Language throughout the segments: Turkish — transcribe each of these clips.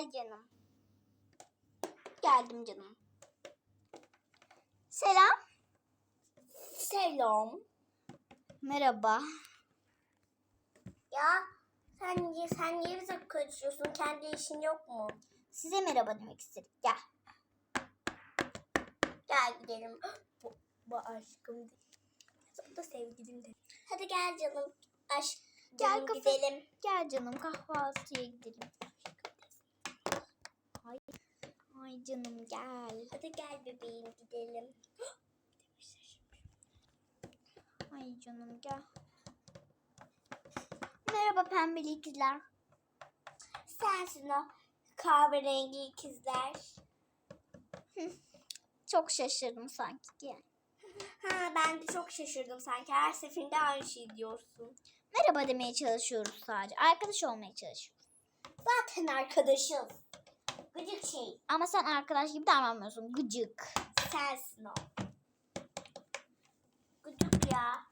Gel canım. Geldim canım. Selam. Selam. Merhaba. Ya sen niye sen niye bize kaçıyorsun? Kendi işin yok mu? Size merhaba demek istedik. Gel. Gel gidelim. Bu, bu aşkım değil. Da sevgilim de. Hadi gel canım. Aşk. Gel kafa- gidelim. Gel canım kahvaltıya gidelim. Ay, ay canım gel. Hadi gel bebeğim gidelim. Ay canım gel. Merhaba pembeli ikizler. Sensin o kahverengi ikizler. Çok şaşırdım sanki. Gel. Ha ben de çok şaşırdım sanki. Her seferinde aynı şey diyorsun. Merhaba demeye çalışıyoruz sadece. Arkadaş olmaya çalışıyoruz. Zaten arkadaşız. Gıcık şey. Ama sen arkadaş gibi davranmıyorsun. Gıcık. Sensin o. Gıcık ya.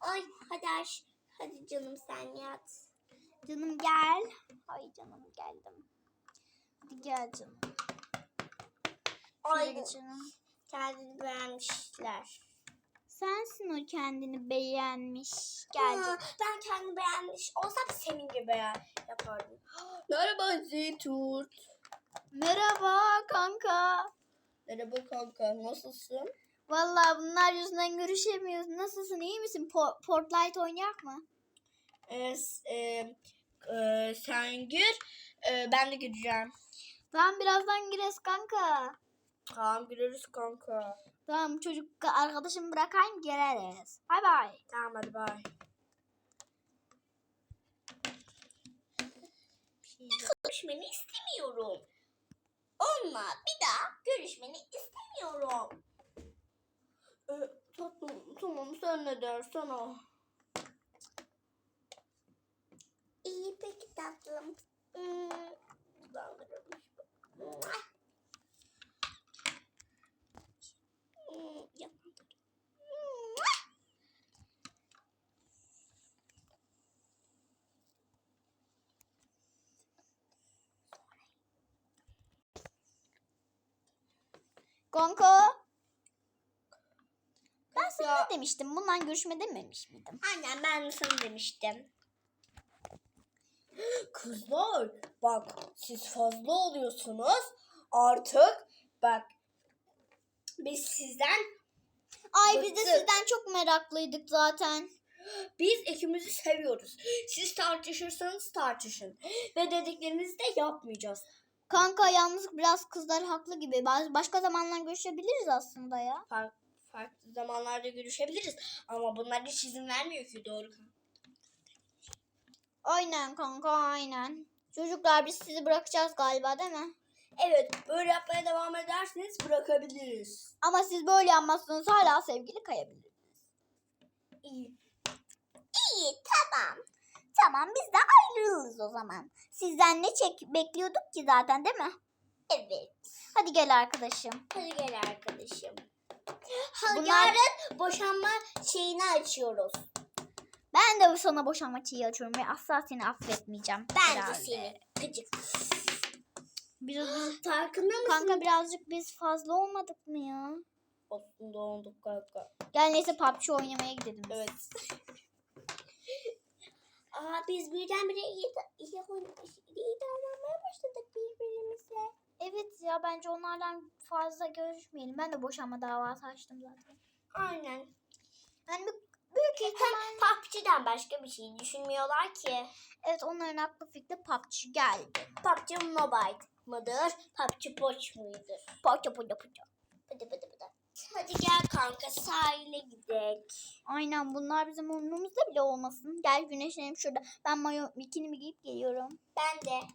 Ay hadi aş. Hadi canım sen yat. Canım gel. Ay canım geldim. Hadi gel canım. Ay canım. kendini beğenmişler. Sensin o kendini beğenmiş. Gel canım. ben kendimi beğenmiş olsam senin gibi yapardım. Merhaba Zeyturt. Merhaba kanka. Merhaba kanka nasılsın? Vallahi bunlar yüzünden görüşemiyoruz. Nasılsın iyi misin? Po- Fortnite oynayak mı? Ee, e, e, sen gir. e, ben de gireceğim. Tamam birazdan gireriz kanka. Tamam gireriz kanka. Tamam çocuk arkadaşımı bırakayım gireriz. Bay bay. Tamam hadi bay. Görüşmeni istemiyorum. Onunla bir daha görüşmeni istemiyorum. Ee, tatlım tamam sen ne dersen o. İyi peki tatlım. Hmm, dudağlarım. Mua. Kanka. Ben sana ne demiştim? Bundan görüşme dememiş miydim? Aynen ben de sana demiştim. Kızlar bak siz fazla oluyorsunuz. Artık bak biz sizden Ay biz de sizden çok meraklıydık zaten. biz ikimizi seviyoruz. Siz tartışırsanız tartışın. Ve dediklerinizi de yapmayacağız. Kanka yalnız biraz kızlar haklı gibi. Baz- Başka zamanlar görüşebiliriz aslında ya. Fark, farklı zamanlarda görüşebiliriz. Ama bunlar hiç izin vermiyor ki doğru. Aynen kanka aynen. Çocuklar biz sizi bırakacağız galiba değil mi? Evet böyle yapmaya devam ederseniz bırakabiliriz. Ama siz böyle yapmazsanız hala sevgili kayabiliriz. İyi. İyi tamam. Tamam biz de ayrılırız o zaman. Sizden ne çek bekliyorduk ki zaten değil mi? Evet. Hadi gel arkadaşım. Hadi gel arkadaşım. Ha, Bunlar- Yarın boşanma şeyini açıyoruz. Ben de sana boşanma çiği açıyorum ve asla seni affetmeyeceğim. Ben herhalde. de seni gıcık. Biraz, Farkında mısın? kanka birazcık biz fazla olmadık mı ya? Aslında olduk kanka. Gel neyse PUBG oynamaya gidelim. biz. Evet. Aa biz birdenbire iyi, iyi, iyi davranmaya başladık birbirimize. Evet ya bence onlardan fazla görüşmeyelim. Ben de boşanma davası açtım zaten. Aynen. Yani büyük, ihtimal PUBG'den başka bir şey düşünmüyorlar ki. evet onların aklı fikri PUBG geldi. PUBG Mobile mıdır? PUBG Boş muydur? Poça poça poça. Pıdı pıdı pıdı. Hadi gel kanka sahile gidelim. Aynen bunlar bizim umurumuzda bile olmasın. Gel güneşlenelim şurada. Ben mayo bikinimi giyip geliyorum. Ben de.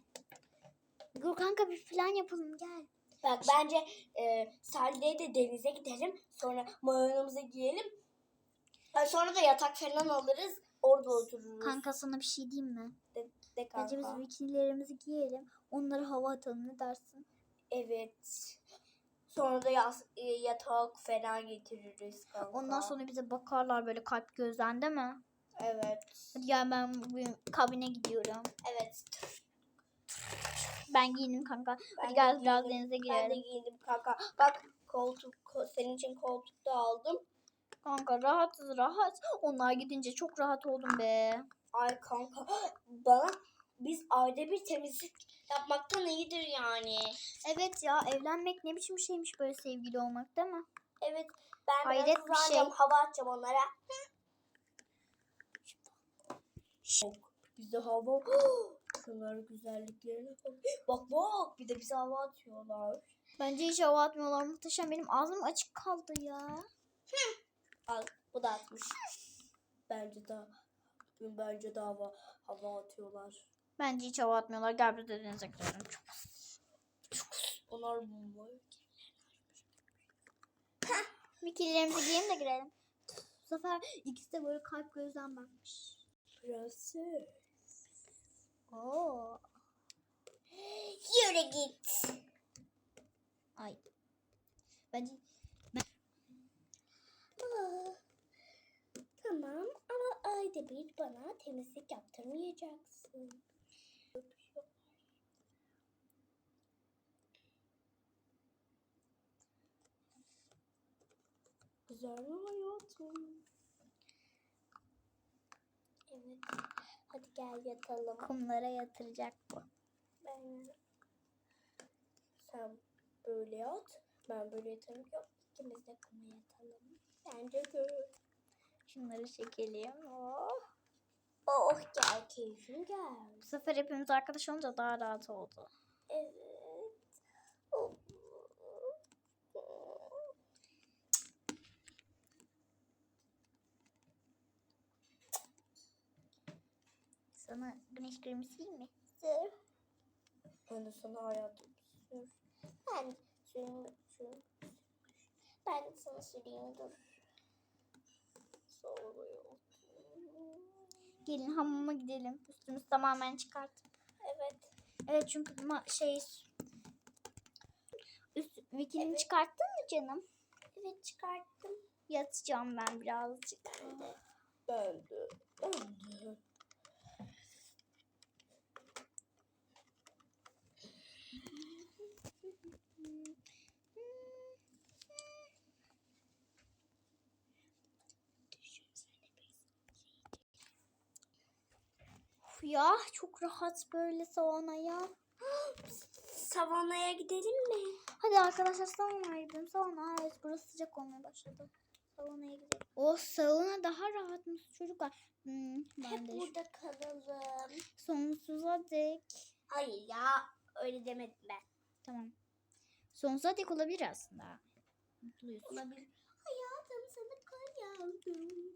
Dur kanka bir plan yapalım gel. Bak bence e, sahilde de denize gidelim. Sonra mayonumuzu giyelim. Sonra da yatak falan alırız. Orada otururuz. Kanka sana bir şey diyeyim mi? de, de Bence kanka. biz bikinilerimizi giyelim. Onları hava atalım ne dersin? Evet. Sonra da yas, e, yatak falan getiririz kanka. Ondan sonra bize bakarlar böyle kalp gözden değil mi? Evet. Hadi gel ben bugün kabine gidiyorum. Evet. Ben giyindim kanka. Ben Hadi gel biraz denize Ben de girelim. giyindim kanka. Bak koltuk ko- senin için koltuk da aldım. Kanka rahatız rahat. Onlar gidince çok rahat oldum be. Ay kanka bana biz ayda bir temizlik yapmaktan iyidir yani. Evet ya evlenmek ne biçim şeymiş böyle sevgili olmak değil mi? Evet ben Hayret biraz bir şey. hava atacağım onlara. Şok. Bize hava. Şunların güzelliklerine bak. Bak bak bir de bize hava atıyorlar. Bence hiç hava atmıyorlar muhteşem. Benim ağzım açık kaldı ya. Al bu da atmış. Bence de bence de hava hava atıyorlar. Bence hiç hava atmıyorlar. Gel biz de denize girelim. Çok Onlar mı? Mikillerimizi giyelim de girelim. Bu sefer ikisi de böyle kalp gözden bakmış. Prenses. Oo. Yürü git. Ay. Bence Aa, Tamam ama ayda bir bana temizlik yaptırmayacaksın. Güzel hayatım? Evet. Hadi gel yatalım. kumlara yatıracak bu. Ben... Sen böyle yat. Ben böyle yatarım. Yok ikimiz de kuma yatalım. Bence de. Şunları çekelim. Oh. Oh gel keyfim gel. Bu sefer hepimiz arkadaş olunca daha rahat oldu. Evet. Oh. Sana güneş kremi sileyim mi? Sür. Ben de sana hayatım sür. Ben süreyim, süreyim. Ben de sana süreyim dur. Soğuyor. Gelin hamama gidelim. Üstümüzü tamamen çıkartıp. Evet. Evet çünkü ma- şey üst vikini Evet. çıkarttın mı canım? Evet çıkarttım. Yatacağım ben birazcık. Ben de. Ben de. Ben de. Ya çok rahat böyle saunaya. Savanaya gidelim mi? Hadi arkadaşlar saunaya gidelim. Sauna evet burası sıcak olmaya başladı. Saunaya gidelim. O sauna daha rahatmış çocuklar. Hmm, ben Hep de şu- burada kalalım. sonsuza dek. Hayır ya öyle demedim ben. Tamam. Sonsuza dek olabilir aslında. Mutluyuz. Olabilir. Hayatım sana kar yağdı.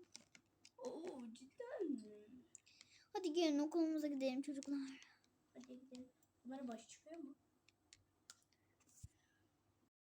Oo cidden mi? Hadi gelin okulumuza gidelim çocuklar. Hadi gidelim. Bunların başı çıkıyor mu?